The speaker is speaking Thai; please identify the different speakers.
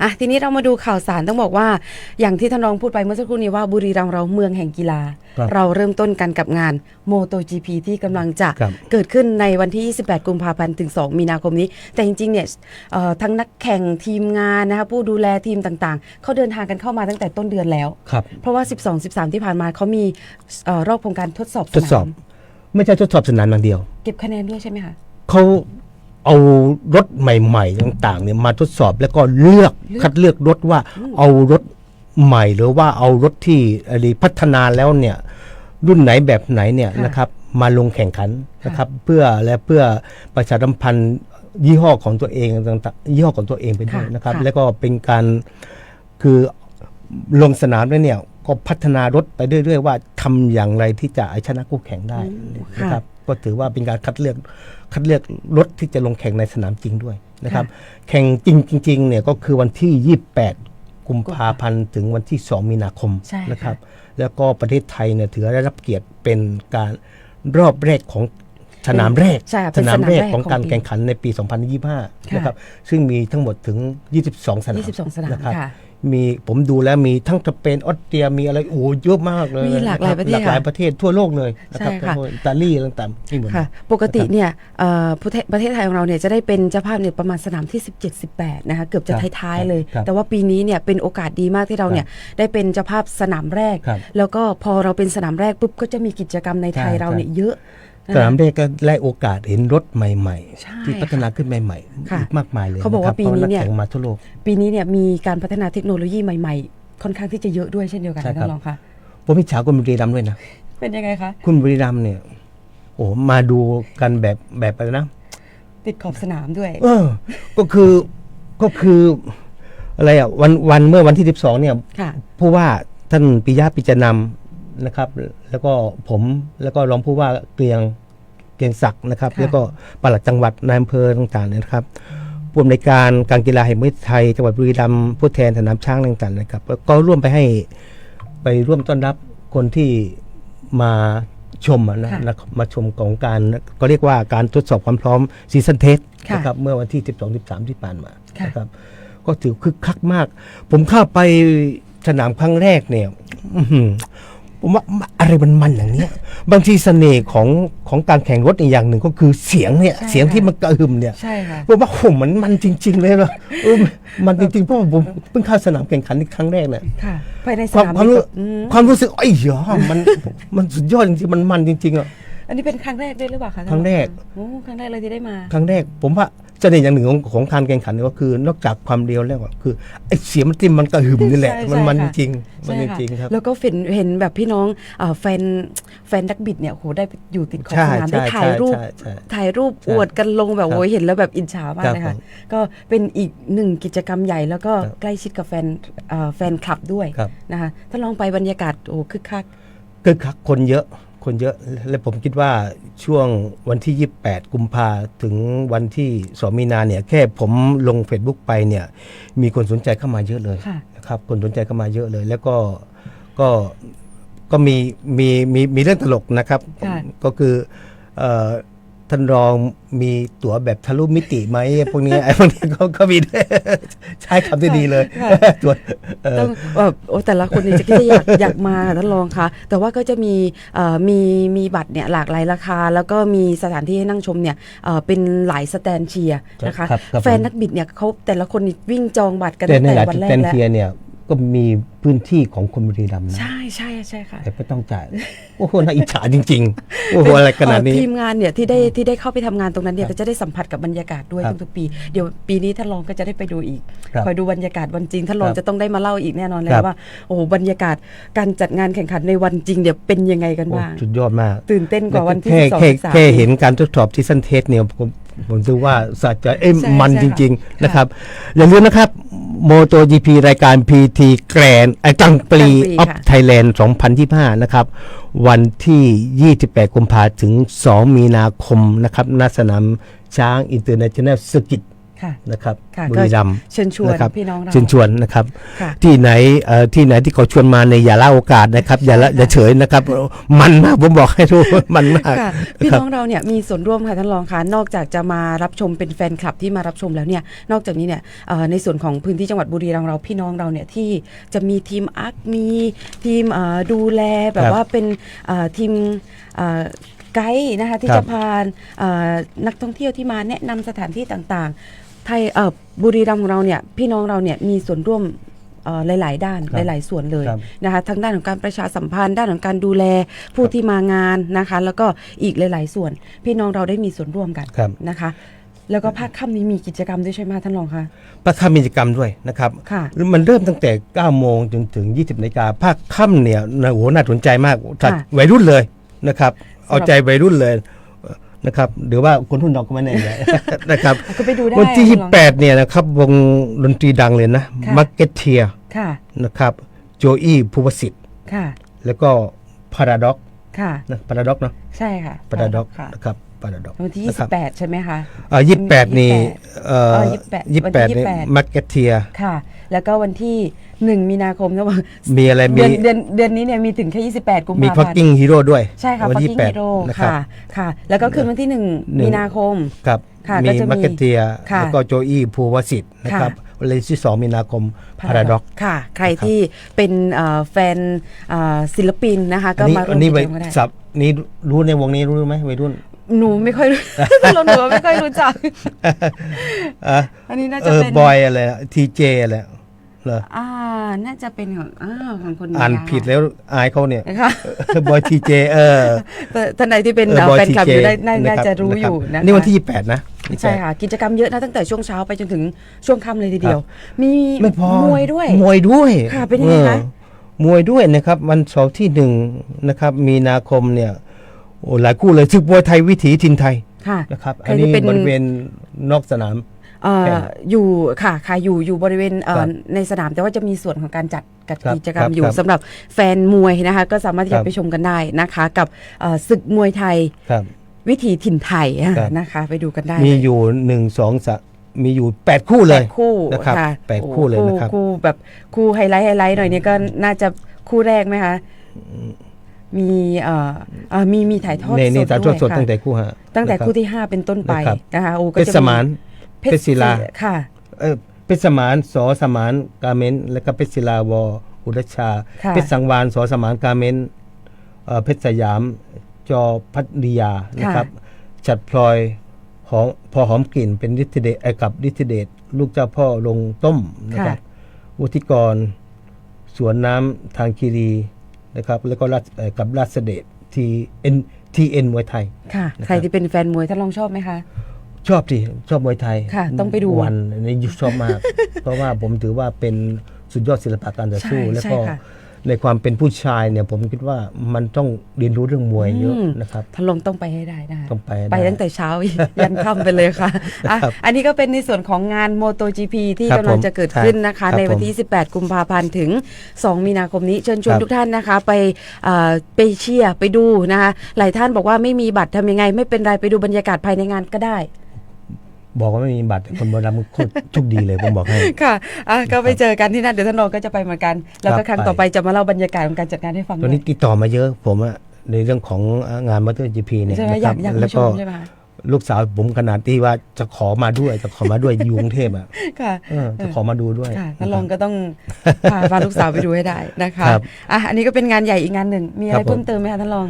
Speaker 1: อะทีนี้เรามาดูข่าวสารต้องบอกว่า อย่างที่ท่านรองพูดไปเมื่อสักครู่นี้ว่าบุรีรัมย์เราเมืองแห่งกีฬา
Speaker 2: ครับ
Speaker 1: เราเริ่มต้นกันกับงาน MotoGP ที่กำลังจะ
Speaker 2: ครับ
Speaker 1: เกิดขึ้นในวันที่ 28 กุมภาพันธ์ถึง 2 มีนาคมนี้ แต่จริงๆเนี่ยเอ่อทั้งนักแข่งทีมงานนะคะผู้ดูแลทีมต่างๆ เขาเดินทางกันเข้ามาตั้งแต่ต้นเดือนแล้ว
Speaker 2: ครับ
Speaker 1: เพราะว่า 12 13 ที่ผ่านมาเขามีเอ่อรอบโครงการทดสอบ
Speaker 2: ทดสอบ
Speaker 1: นาม
Speaker 2: ไม่ใช่ทดสอบสนามอย่างเดียว
Speaker 1: เก็บคะแนนด้วยใช่ไหมคะ
Speaker 2: เขา เอารถใหม่ ๆ ต่างๆเนี่ยมาทดสอบแล้วก็เลือก
Speaker 1: เลือก
Speaker 2: คัดเลือกรถว่าเอารถใหม่หรือว่าเอารถที่อะไรพัฒนาแล้วเนี่ยรุ่นไหนแบบไหนเนี่ย
Speaker 1: ค่ะ
Speaker 2: นะครับมาลงแข่งขัน
Speaker 1: ค่ะ
Speaker 2: นะครับเพื่อและเพื่อประชาสัมพันธ์ยี่ห้อของตัวเองต่างๆยี่ห้อของตัวเองไปด้วยนะครับแล้วก็เป็นการคือลงสนามแล้วเนี่ยก็พัฒนารถไปเรื่อยๆว่าทำอย่างไรที่จะเอาชนะคู่แข่งได้นะครับ ก็ถือว่าเป็นการคัดเลือกคัดเลือกรถที่จะลงแข่งในสนามจริงด้วยนะครับ แข่งจริงจริงๆเนี่ยก็คือวันที่ 28 กุมภาพันธ์ถึงวันที่ 2 มีนาคม
Speaker 1: ใช่ค่ะ
Speaker 2: นะครับ แล้วก็ประเทศไทยเนี่ยถือได้รับเกียรติเป็นการรอบแรกของสนามแรก
Speaker 1: ใช่เป็
Speaker 2: ส
Speaker 1: น
Speaker 2: นามแรก
Speaker 1: สนามแรก
Speaker 2: ของการ
Speaker 1: ของปี
Speaker 2: แข่งขันในปี 2025 นะครับ ซึ่งมีทั้งหมดถึง 22 สนาม
Speaker 1: 22สนาม
Speaker 2: นะครับ
Speaker 1: ค่ะ
Speaker 2: มีผมดูแล้วมีทั้งสเปนออสเตรียมีอะไรโอ้เยอะมากเลย
Speaker 1: มีหลากหลายประเทศ
Speaker 2: หลากหลายประเทศทั่วโลกเลยนะครับ
Speaker 1: ใช่ค่ะ
Speaker 2: ทั่วอิตาลีต่างๆที่หมด
Speaker 1: ค่ะปกติเนี่ยเอ่อประเทศประเทศไทยของเราเนี่ยจะได้เป็นเจ้าภาพเนี่ยประมาณสนามที่ 17 18นะคะเกือบจะ
Speaker 2: ครับ
Speaker 1: ท้ายๆเลย
Speaker 2: ครับ
Speaker 1: แต่ว่าปีนี้เนี่ยเป็นโอกาสดีมากที่เราเนี่ยได้เป็นเจ้าภาพสนามแรก
Speaker 2: ครับ
Speaker 1: แล้วก็พอเราเป็นสนามแรกปุ๊บก็จะมีกิจกรรมในไทย
Speaker 2: ใช่
Speaker 1: เราเนี่ยเยอะะ
Speaker 2: สนามแรกก็ได้โอกาสเห็นรถใหม่
Speaker 1: ใช่
Speaker 2: ๆที่พัฒนาขึ้นใหม่ๆ
Speaker 1: ค่ะ
Speaker 2: อีกมากมายเลย
Speaker 1: เขาบอกว่าะ
Speaker 2: ครั
Speaker 1: ปีนี้เนี่ย
Speaker 2: พราะกแข่งมาทั่วโลก
Speaker 1: ปีนี้เนี่ยมีการพัฒนาเทคโนโลยีใหม่ๆ ค่อนข้างที่จะเยอะด้วยเช่นเดียวกัน
Speaker 2: ใช่
Speaker 1: นะครับท่านรองคะ
Speaker 2: ผมพิจฉาคุณบุรีรัมย์ด้วยนะ
Speaker 1: เป็นยังไงคะ
Speaker 2: คุณบุรีรัมย์เนี่ยโอ้มาดูกันแบบแบบอะไรนะ
Speaker 1: ติดขอบสนามด้วย
Speaker 2: เออ ก็คือก็คืออะไรอะวันวันเมื่อวันที่ 12 เนี่ย
Speaker 1: ค่ะ
Speaker 2: ผู้ว่าท่านปิยะปิจนำ นะครับ แล้วก็ผมแล้วก็รองผู้ว่าเกรียงเกรียงศักดิ์นะครับ
Speaker 1: ค่ะ
Speaker 2: แล้วก็ปลัดจังหวัดนายอำเภอต่างๆเนี่ยนะครับผู้อำนวยการการกีฬาแห่งประเทศไทยจังหวัดบุรีรัมย์ผู้แทนสนามช้างต่างๆนะครับแล้วก็ร่วมไปให้ไปร่วมต้อนรับคนที่มาชมอะนะ
Speaker 1: ค่ะ
Speaker 2: นะครับมาชมของการก็เรียกว่าการทดสอบความพร้อมซีซันเทส
Speaker 1: ค่ะ
Speaker 2: นะครับเมื่อวันที่ 12 13 ที่ผ่านมา
Speaker 1: ค่ะ
Speaker 2: นะครับ ก็ถือคึกคักมาก ผมเข้าไปสนามครั้งแรกเนี่ยอื้อหือ ผมว่าอะไรมันมันอย่างเนี้ย บางทีเสน่ห์ของของการแข่งรถอีกอย่างหนึ่งก็คือเสียงเนี่ย
Speaker 1: ใช่
Speaker 2: เสียงที่
Speaker 1: ค่ะ
Speaker 2: มันกระหึ่มเนี่ย
Speaker 1: ใช่ค่ะ
Speaker 2: ผมว่าโหมันมันจริง ๆ เลยเหรอเออมันจริงๆเพราะว่าผมเพิ่งเข้าสนามแข่งขันในครั้งแรกเนี่ย
Speaker 1: ค่ะภายในส
Speaker 2: ความ
Speaker 1: นาม
Speaker 2: ความรู้
Speaker 1: นี่ก็อืม
Speaker 2: ความรู้สึกไอ้เหรอมันมันสุดยอดจริงๆมันมันจริงๆอะ
Speaker 1: อันนี้เป็นครั้งแรกด้วยหรือเปล่าคะ
Speaker 2: ครั้งแรก
Speaker 1: โอ้ครั้งแรกเลยที่ได้มา
Speaker 2: ครั้งแรกผมว่าเสน่ห์อย่างหนึ่งของของการแข่งขันเนี่ยก็คือ นอกจากความเร็วแล้วอะคือไอ้เสียงมันติมมันกระหึ่มนี่แหละ
Speaker 1: ใช่
Speaker 2: มันมัน
Speaker 1: ใช่
Speaker 2: จ
Speaker 1: ค่ะ
Speaker 2: ริงๆมัน
Speaker 1: ใช่
Speaker 2: จ
Speaker 1: ค่ะ
Speaker 2: ริงๆครับ
Speaker 1: แล้วก็เห็นเห็นแบบพี่น้องเอ่อแฟนแฟนนักบิดเนี่ยโหได้ไปอยู่ติดขอบ
Speaker 2: ใช่
Speaker 1: สนามได้
Speaker 2: ใช่
Speaker 1: ถ่ายรูป
Speaker 2: ใช่ใช่
Speaker 1: ถ่ายรูป
Speaker 2: ใช่
Speaker 1: อวดกันลงแบบ
Speaker 2: ครับ
Speaker 1: โอ้ยเห็นแล้วแบบอิจฉามาก
Speaker 2: ครับ
Speaker 1: เลยค่ะ
Speaker 2: ผม
Speaker 1: ก็เป็นอีกหนึ่งกิจกรรมใหญ่แล้วก็
Speaker 2: ครับ
Speaker 1: ใกล้ชิดกับแฟนเอ่อแฟนคลับด้วย
Speaker 2: ครับ
Speaker 1: นะคะถ้าลองไปบรรยากาศโอ้คึกคัก
Speaker 2: คึกคักคนเยอะ คนเยอะและผมคิดว่าช่วงวันที่ 28 กุมภาถึงวันที่2มีนาเนี่ยแค่ผมลง Facebook ไปเนี่ยมีคนสนใจเข้ามาเยอะเลย
Speaker 1: ค่ะ
Speaker 2: นะครับคนสนใจเข้ามาเยอะเลย แล้วก็ก็ก็มีมีมีมีเรื่องตลกนะครับ
Speaker 1: ค่ะ
Speaker 2: ก็คือเอ่อ ท่านรองมีตั๋วแบบทะลุมิติไหมพวกนี้ไอ้พวกนี้ก็ก็มีด้วยใช้คำที่ดีเลย
Speaker 1: ค่ะ
Speaker 2: ตั๋วเอ่อ
Speaker 1: ต้องแบบโอ้แต่ละคนนี่จะก็จะอยากอยากมาค่ะท่านรองคะแต่ว่าก็จะมีเอ่อมีมีบัตรเนี่ยหลากหลายราคา แล้วก็มีสถานที่ให้นั่งชมเนี่ยเอ่อเป็นหลายสแตนเชียร์นะคะ
Speaker 2: ครับครับ
Speaker 1: แฟนนักบิดเนี่ยเขาแต่ละคนนี่วิ่งจองบัตรกัน
Speaker 2: แต่
Speaker 1: ตั้ง
Speaker 2: ใน
Speaker 1: แต่
Speaker 2: หลาย
Speaker 1: วันแร
Speaker 2: เต็
Speaker 1: ก
Speaker 2: น
Speaker 1: แล้ว
Speaker 2: เทียเนี่ย ก็มีพื้นที่ของคนบุรีรัมย์นะ
Speaker 1: ใช่ใช่ใช่ค่ะ
Speaker 2: แต่ไม่ต้องจ่าย โอ้โหน่าอิจฉาจริง ๆ โอ้โหอะไรขนาดนี้
Speaker 1: เอ่อทีมงานเนี่ยที่ได้ที่ได้เข้าไปทำงานตรงนั้นเนี่ย
Speaker 2: ครับ
Speaker 1: ก็จะได้สัมผัสกับบรรยากาศด้วย
Speaker 2: ครับ
Speaker 1: ทุกๆปี เดี๋ยวปีนี้ท่านรองก็จะได้ไปดูอีก
Speaker 2: ครับ
Speaker 1: คอยดูบรรยากาศวันจริงท่านรอง
Speaker 2: ครับ
Speaker 1: จะต้องได้มาเล่าอีกแน่นอนเลย
Speaker 2: ครับ
Speaker 1: ว่า โอ้โหบรรยากาศการจัดงานแข่งขันในวันจริงเดี๋ยวเป็นยังไงกัน
Speaker 2: โอ้
Speaker 1: บ้าง
Speaker 2: สุดยอดมาก
Speaker 1: ตื่นเต้นกว่าวันที่
Speaker 2: แค่
Speaker 1: สอง
Speaker 2: แค่
Speaker 1: สาม
Speaker 2: แค่เห็นการทดสอบที่สันเทสเนี่ยผมผมดูว่าสะใจเอ้ย
Speaker 1: ใช่
Speaker 2: มัน
Speaker 1: ใช่
Speaker 2: จ
Speaker 1: ค่ะ
Speaker 2: ริง
Speaker 1: ค่ะ
Speaker 2: ๆนะครับ อย่าลืมนะครับ โมโต GP รายการ PT แกรนไอ้กลางปรี
Speaker 1: กลางปรี
Speaker 2: ออฟ
Speaker 1: ค่ะ
Speaker 2: ไทยแลนด์ 2025 นะครับ วันที่ 28 กุมภาถึง 2 มีนาคมนะครับณสนามช้างอินเตอร์เนชั่นแนลสกิต
Speaker 1: ค่ะ
Speaker 2: นะครับ
Speaker 1: ค่ะ
Speaker 2: บุ
Speaker 1: ก็
Speaker 2: รีรัมย์
Speaker 1: เชิญชวน
Speaker 2: นะครับ
Speaker 1: พี่น้องเรา
Speaker 2: เชิญชวนนะครับ
Speaker 1: ค่ะ
Speaker 2: ที่ไหนเอ่อที่ไหนที่เขาชวนมาในยอย่าละโอกาสนะครับ อย่าละ
Speaker 1: ใช่ค่ะ
Speaker 2: อย่าเฉยนะครับ มันมากผมบอกให้รู้มันมาก
Speaker 1: ค่ะพี่น้องเราเนี่ยมีส่วนร่วมค่ะท่านรองคะนอกจากจะมารับชมเป็นแฟนคลับที่มารับชมแล้วเนี่ยนอกจากนี้เนี่ยเอ่อในส่วนของพื้นที่จังหวัดบุรีรัมย์เราพี่น้องเราเนี่ยที่จะมีทีมอาร์คมีทีมเอ่อดูแลแบ
Speaker 2: ครับบ
Speaker 1: ว่าเป็นเอ่อทีมเอ่อไกด์นะคะที่
Speaker 2: ครับ
Speaker 1: จะพาเอ่อนักท่องเที่ยวที่มาแนะนำสถานที่ต่างๆ ไทยเอ่อบุรีรัมย์ของเราเนี่ยพี่น้องเราเนี่ยมีส่วนร่วมเอ่อหลาย ๆ ด้าน
Speaker 2: ครับ
Speaker 1: หลาย ๆ ส่วนเลย
Speaker 2: ครับ
Speaker 1: นะคะทั้งด้านของการประชาสัมพันธ์ ด้านของการดูแลผู้ที่มางานนะคะ แล้วก็อีกหลาย ๆ ส่วน พี่น้องเราได้มีส่วนร่วมกัน
Speaker 2: ครับ
Speaker 1: นะคะ แล้วก็ภาคค่ำนี้มีกิจกรรมด้วยใช่ไหมคะท่านรองคะ
Speaker 2: ภาคค่ำมีกิจกรรมด้วยนะครับ
Speaker 1: ค่ะ
Speaker 2: มันเริ่มตั้งแต่ 9 โมงจนถึง 20นาฬิกาภาคค่ำเนี่ยนะโอ้โหน่าสนใจมากจัด
Speaker 1: ค่ะ
Speaker 2: วัยรุ่นเลยนะครับ เอาใจวัยรุ่นเลย นะครับหรือว่าคนรุ่นน้องก็ไม่แน่ใจนะครับ
Speaker 1: ก็ไปดูได้
Speaker 2: วันที่
Speaker 1: ท่านรอง
Speaker 2: 28 เนี่ยนะครับวงดนตรีดังเลยนะ
Speaker 1: ค่ะ
Speaker 2: มาร์เก็ตเทีย
Speaker 1: ค่ะ
Speaker 2: นะครับโจอี้ภูวสิทธิ์
Speaker 1: ค่ะ
Speaker 2: แล้วก็พาราด็อก
Speaker 1: ค่ะ
Speaker 2: นะพาราด็อกเนาะ
Speaker 1: ใช่ค่ะ
Speaker 2: พาราด็อก
Speaker 1: ค่ะ
Speaker 2: นะครับ พาราด็อก
Speaker 1: วันที่
Speaker 2: นะครับ
Speaker 1: 28 ใช่ไหมคะ
Speaker 2: อ่ายี่สิบแปดนี่เอ่อ
Speaker 1: เออ
Speaker 2: ยี่สิบแปด
Speaker 1: วันที่
Speaker 2: นี่
Speaker 1: 28
Speaker 2: มาร์เก็ตเทีย
Speaker 1: ค่ะ แล้วก็วันที่ 1 มีนาคมนะว่า
Speaker 2: มีอะไร
Speaker 1: เดื
Speaker 2: มี
Speaker 1: อนเดือนเดือนนี้เนี่ยมีถึงแค่ 28 กุม
Speaker 2: มี
Speaker 1: ภา
Speaker 2: พัก
Speaker 1: พันธ์
Speaker 2: กิ้งฮีโร่ด้วย
Speaker 1: ใช่ค่ะ
Speaker 2: วัน
Speaker 1: ฟัก
Speaker 2: ที่
Speaker 1: กิ้ง
Speaker 2: แปด
Speaker 1: ฮีโร่
Speaker 2: นะครับ
Speaker 1: ค่ะค่ะ แล้วก็คืนวันที่
Speaker 2: หนึ่ง
Speaker 1: 1มีนาคม
Speaker 2: ครับ
Speaker 1: ค่ะ
Speaker 2: มี
Speaker 1: ก็จะมี
Speaker 2: มาร์เก็ตเทีย
Speaker 1: ค่ะ
Speaker 2: แล้วก็โจอี้ภูวสิทธิ์นะครับวันที่สองมีนาคมพาราด็อก
Speaker 1: ค่ะ ใครที่เป็นเอ่อแฟนเอ่อศิลปินนะคะ ก็
Speaker 2: อันนี้
Speaker 1: มาร่ว
Speaker 2: อั
Speaker 1: ม
Speaker 2: นนี้
Speaker 1: กิ
Speaker 2: ไป
Speaker 1: จกรรมก็ได้
Speaker 2: สับ นี้รู้ในวงนี้รู้ไหมวัยรุ่น
Speaker 1: หนูไม่ค่อยรู้ เราหนูไม่ค่อยรู้จัก
Speaker 2: อะ
Speaker 1: อันนี้น่า
Speaker 2: เอ
Speaker 1: จะ
Speaker 2: อ
Speaker 1: เป็น
Speaker 2: บอยอะไรทีเจอะไรเหรอ
Speaker 1: อ่า น่าจะเป็นของอ่าของคนนี้
Speaker 2: อ่านผิดแล้วอายเขาเนี่ย
Speaker 1: นะคะ
Speaker 2: บอยทีเจเออ
Speaker 1: แต่ท่านใดที่เป็น
Speaker 2: เออ Boy
Speaker 1: แฟนคลับ
Speaker 2: TJ
Speaker 1: อยู่ได้น่า
Speaker 2: นะ
Speaker 1: น่า
Speaker 2: ครับ
Speaker 1: จะรู้
Speaker 2: นะ
Speaker 1: อ
Speaker 2: ครับ
Speaker 1: ยู่นะคะ
Speaker 2: นี่วันที่ 28 นะ
Speaker 1: ใช่ค่ะ กิจกรรมเยอะนะตั้งแต่ช่วงเช้าไปจนถึงช่วงค่ำเลยทีเดียว มี
Speaker 2: ไม่พอ
Speaker 1: มวยด้วย
Speaker 2: มวยด้วย
Speaker 1: ค่ะเป็นยังไงคะ
Speaker 2: ออ มวยด้วยนะครับวันเสาร์ที่หนึ่งนะครับมีนาคมเนี่ยโอ้หลายคู่เลยศึกมวยไทยวิถีทินไทย
Speaker 1: ค่ะ
Speaker 2: นะครับ
Speaker 1: ใคร
Speaker 2: อัน
Speaker 1: ที่
Speaker 2: นี้
Speaker 1: เป็น
Speaker 2: บริเวณนอกสนาม
Speaker 1: เอ่อ
Speaker 2: แข่ง
Speaker 1: อยู่ค่ะค่ะอยู่อยู่บริเวณเอ่
Speaker 2: ครั
Speaker 1: อบในสนามแต่ว่าจะมีส่วนของการจัดกัด
Speaker 2: ครับ
Speaker 1: กิจกรร
Speaker 2: ค
Speaker 1: ม
Speaker 2: รับ
Speaker 1: อยู่
Speaker 2: ครับ
Speaker 1: สำหรับแฟนมวยนะคะก็สามารถที่
Speaker 2: ครั
Speaker 1: จะ
Speaker 2: บ
Speaker 1: ไปชมกันได้นะคะ กับเอ่อศึกมวยไทย
Speaker 2: ครับ
Speaker 1: วิถีถิ่นไทยอะ
Speaker 2: ครับ
Speaker 1: นะคะ ไปดูกันได้
Speaker 2: มี
Speaker 1: เลย
Speaker 2: อยู่หนึ่งสองสา มมีอยู่ 8 คู่เลย
Speaker 1: แปดคู่
Speaker 2: นะครับ
Speaker 1: ค่ะ
Speaker 2: แปดคู่เลยนะครับ
Speaker 1: คู่แบบคู่ไฮไลท์ไฮไลท์หน่อยเนี่ยก็น่าจะคู่แรกไหมคะมีเอ่อเอ่อมีมีถ่ายทอด
Speaker 2: ใน
Speaker 1: ส
Speaker 2: ใน
Speaker 1: ด
Speaker 2: สายท
Speaker 1: ด้
Speaker 2: อ
Speaker 1: ว
Speaker 2: ด
Speaker 1: ย
Speaker 2: สด
Speaker 1: ค่ะ
Speaker 2: ตั้งแต่คู่ห้า
Speaker 1: ตั้งแต่
Speaker 2: นะครับ
Speaker 1: คู่ที่ 5 เป็นต้นไป
Speaker 2: นะครับ
Speaker 1: นะคะโอ้
Speaker 2: เพ
Speaker 1: ก็
Speaker 2: ชร
Speaker 1: จะ
Speaker 2: สมานเพชรศิลา
Speaker 1: ค่ะ
Speaker 2: เออเพชรสมานสอสมานกาเมนและก็เพชรศิลาวออุรชา
Speaker 1: ค่ะ
Speaker 2: เพชรสังวานสอสมานกาเมนเอ่อเพชรสยามจอพัทยานะครับจัดพลอย หอมพอหอมกลิ่นเป็นฤทธิเดชเอ่อกับฤทธิเดชลูกเจ้าพ่อลงต้มนะครับวุฒิกรสวนน้ำทางคีรีนะครับ แล้วก็ราชเอ่อกับราชเดชทีเอ็นทีเอ็นมวยไทย
Speaker 1: ค่ะ
Speaker 2: นะครับ
Speaker 1: ใครที่เป็นแฟนมวยท่านลองชอบไหมคะ
Speaker 2: ชอบดิชอบมวยไทย
Speaker 1: ค่ะ ต้องไปดู
Speaker 2: วันอันนี้ชอบมาก เพราะว่าผมถือว่าเป็นสุดยอดศิลปะการต่อสู้
Speaker 1: ใช่
Speaker 2: แล้วก็
Speaker 1: ใช่ค่ะ
Speaker 2: ในความเป็นผู้ชายเนี่ยผมคิดว่ามันต้องเรียนรู้เรื่องมวยเยอะ
Speaker 1: ม
Speaker 2: นะครับ
Speaker 1: ท่านลองต้องไปให้ได้นะคะ
Speaker 2: ต้องไปให้ได้
Speaker 1: ไปตั้งแต่เช้ายันค่ำไปเลยค่ะอะ
Speaker 2: ครับ
Speaker 1: อันนี้ก็เป็นในส่วนของงาน MotoGP ที่
Speaker 2: ครับ
Speaker 1: กำลัง
Speaker 2: ผม
Speaker 1: จะเกิด
Speaker 2: ใช่
Speaker 1: ขึ้นนะคะ
Speaker 2: ครับ
Speaker 1: ในวัน
Speaker 2: ผม
Speaker 1: ที่ 18 กุมภาพันธ์ถึง 2 มีนาคมนี้เชิญชวน
Speaker 2: ครับ
Speaker 1: ทุกท่านนะคะ ไปเอ่อไปเชียร์ไปดูนะคะ หลายท่านบอกว่าไม่มีบัตรทำยังไง ไม่เป็นไรไปดูบรรยากาศภายในงานก็ได้
Speaker 2: บอกว่าไม่มีบัตรแต่คนโบราณมันโคตรโชคดีเลยผมบอกให้
Speaker 1: ค่ะอะก็ไปเจอกันที่นั่นเดี๋ยวท่านรองก็จะไปเหมือนกัน แล้วก็
Speaker 2: ครับ
Speaker 1: ครั้ง
Speaker 2: ไป
Speaker 1: ต่อไปจะมาเล่าบรรยากาศของการจัดงานให้ฟัง
Speaker 2: ตอนนี้
Speaker 1: ด้วย
Speaker 2: ติดต่อมาเยอะผมอะในเรื่องของงานมอเตอร์จีพีเนี่ย
Speaker 1: ใช่ไหม
Speaker 2: นะ
Speaker 1: อ
Speaker 2: ค
Speaker 1: ยา
Speaker 2: รั
Speaker 1: ก
Speaker 2: บ
Speaker 1: อยาก
Speaker 2: แล้
Speaker 1: มาวช
Speaker 2: ก็
Speaker 1: มใช่ไหมคะ
Speaker 2: ลูกสาวผมขนาดที่ว่าจะขอมาด้วยจะขอมาด้วยอยู่กรุงเทพอะ
Speaker 1: ค่ะ
Speaker 2: เออจะขอมาดูด้วย
Speaker 1: ค่ะ
Speaker 2: นะค
Speaker 1: ท่าน
Speaker 2: รับ
Speaker 1: รองก็ต้องพาพาลูกสาวไปดูให้ได้นะคะ
Speaker 2: ครับ
Speaker 1: อะอันนี้ก็เป็นงานใหญ่อีกงานหนึ่งมีอะไร
Speaker 2: ครับผม
Speaker 1: เพิ่มเติมไหมคะท่านรอง